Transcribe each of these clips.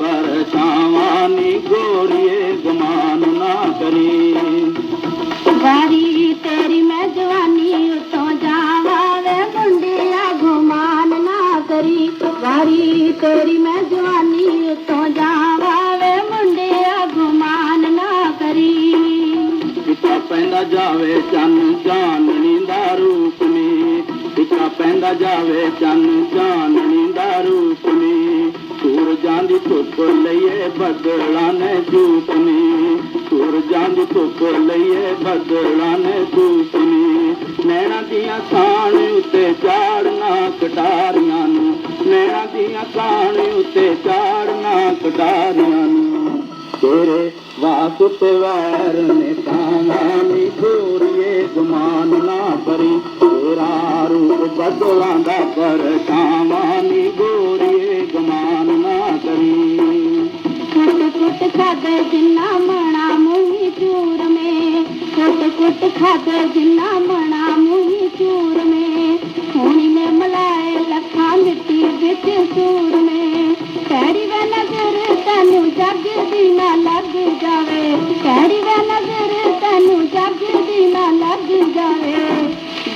परेवानी गोरिय गुमान करी वारी ते जवानी उतां जवे मुंडिय भुमान नी वरी तेरी मवानी उतां जवे मुंडिया गुमान नी पिता पवे चन जानी दारूक में पवे चन जानी दारूकमी ਦੀ ਧੁੱਪ ਲਈਏ, ਬਦਲਾਂ ਨੇ ਜੂਪ ਨੀ ਸੂਰਜਾਂ ਦੀ ਧੁੱਪ ਲਈਏ, ਬੱਦਲਾਂ ਨੇ ਜੂਪ ਨੀ ਦੀਆਂ ਕਾਣ ਉੱਤੇ ਚਾੜਨਾ ਕਟਾਰੀਆਂ ਨੂੰ। ਨੈਣਾ ਦੀਆਂ ਕਾਣ ਉੱਤੇ ਚਾੜਨਾ ਕਟਾਰੀਆਂ ਨੂੰ। ਤੇਰੇ ਵਾਸਤੇ ਵੈਰ ਨੇ ਤਾਵਾਂ ਨੀ ਗੋਰੀਏ ਗੁਮਾਨ ਨਾ ਕਰੀ ਤੇਰਾ ਰੂਪ ਬਦਲਾਂ ਦਾ ਪਰਛਾਵਾਂ ਨੀ ਕੁੱਟ ਖਾਦੇ ਜਿੰਨਾ ਮਣਾ ਮੂੰਹੀ ਚੂਰ ਮੇ। ਕੁੱਟ ਕੁੱਟ ਖਾਦੇ ਜਿੰਨਾ ਮਣਾ ਮੂੰਹੀ ਚੂਰ ਮੇ। ਹੋਣੀ ਨੇ ਮਲਾਏ ਲੱਖਾਂ ਮਿੱਟੀ ਵਿੱਚ ਸੂਰ ਮੇ। ਕਿਹੜੀ ਵੇ ਨਜ਼ਰ ਤੈਨੂੰ ਜੱਗ ਦੀ ਨਾ ਲੱਗ ਜਾਵੇ। ਕਿਹੜੀ ਵੇ ਨਜ਼ਰ ਤੈਨੂੰ ਜੱਗ ਦੀ ਨਾ ਲੱਗ ਜਾਵੇ।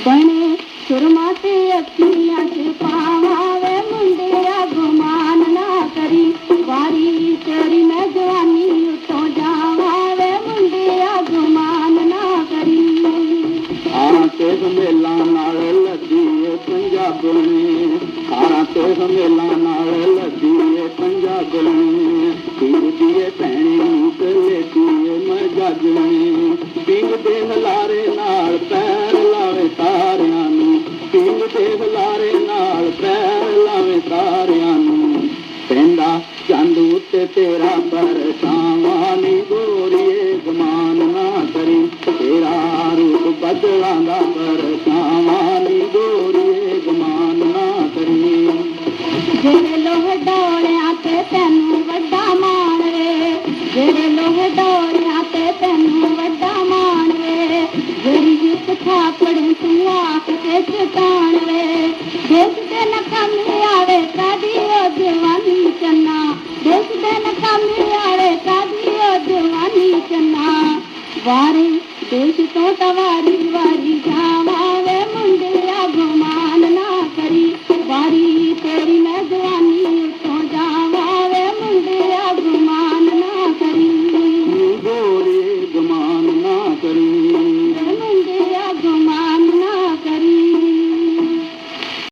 ਬਣੇ ਸੁਰਮਾ ਤੇ ਅੱਖੀਆਂ ਚ ਪੰਜਾਬ ਨੇ ਤੇ ਮੇਲਾ ਨਾਲ ਲੱਗੀ ਏ ਪੰਜਾਬ ਨੇ ਪੀਰ ਦੀਏ ਭੈਣੇ ਨੂੰ ਤੇ ਮੈਂ ਜੱਜ ਪਿੰਗ ਦੇ ਹਲਾਰੇ ਨਾਲ ਪੈਰ ਲਾਵੇ ਤਾਰਿਆਂ ਨੂੰ ਪਿੰਗ ਦੇ ਹਲਾਰੇ ਨਾਲ ਪੈਰ ਲਾਵੇ ਤਾਰਿਆਂ ਨੂੰ। ਪੈਂਦਾ ਚੰਦ ਉੱਤੇ ਤੇਰਾ ਪਰਛਾਵਾਂ ਨੀ ਜਿਹੜੇ ਤੇ ਤੈਨੂੰ ਵੱਡਾ ਮਾਣ ਵੇ ਜਿਹੜੀ ਜਿੱਤ ਥਾਪੜ ਤੂੰ ਆਖ ਕੇ ਚਟਾਣ ਵੇ ਦੇਸ਼ ਦੇ ਨਕਾਮੀ ਆਵੇ ਕਾਦੀ ਉਹ ਜਵਾਨੀ ਚੰਨਾ ਦੇਸ਼ ਦੇ ਨਕਾਮੀ ਆਵੇ ਕਾਦੀ ਉਹ ਜਵਾਨੀ ਚੰਨਾ ਵਾਰੀ ਦੇਸ਼ ਤੋਂ ਤਵਾਰੀ ਵਾਰੀ ਜਾਵਾਂ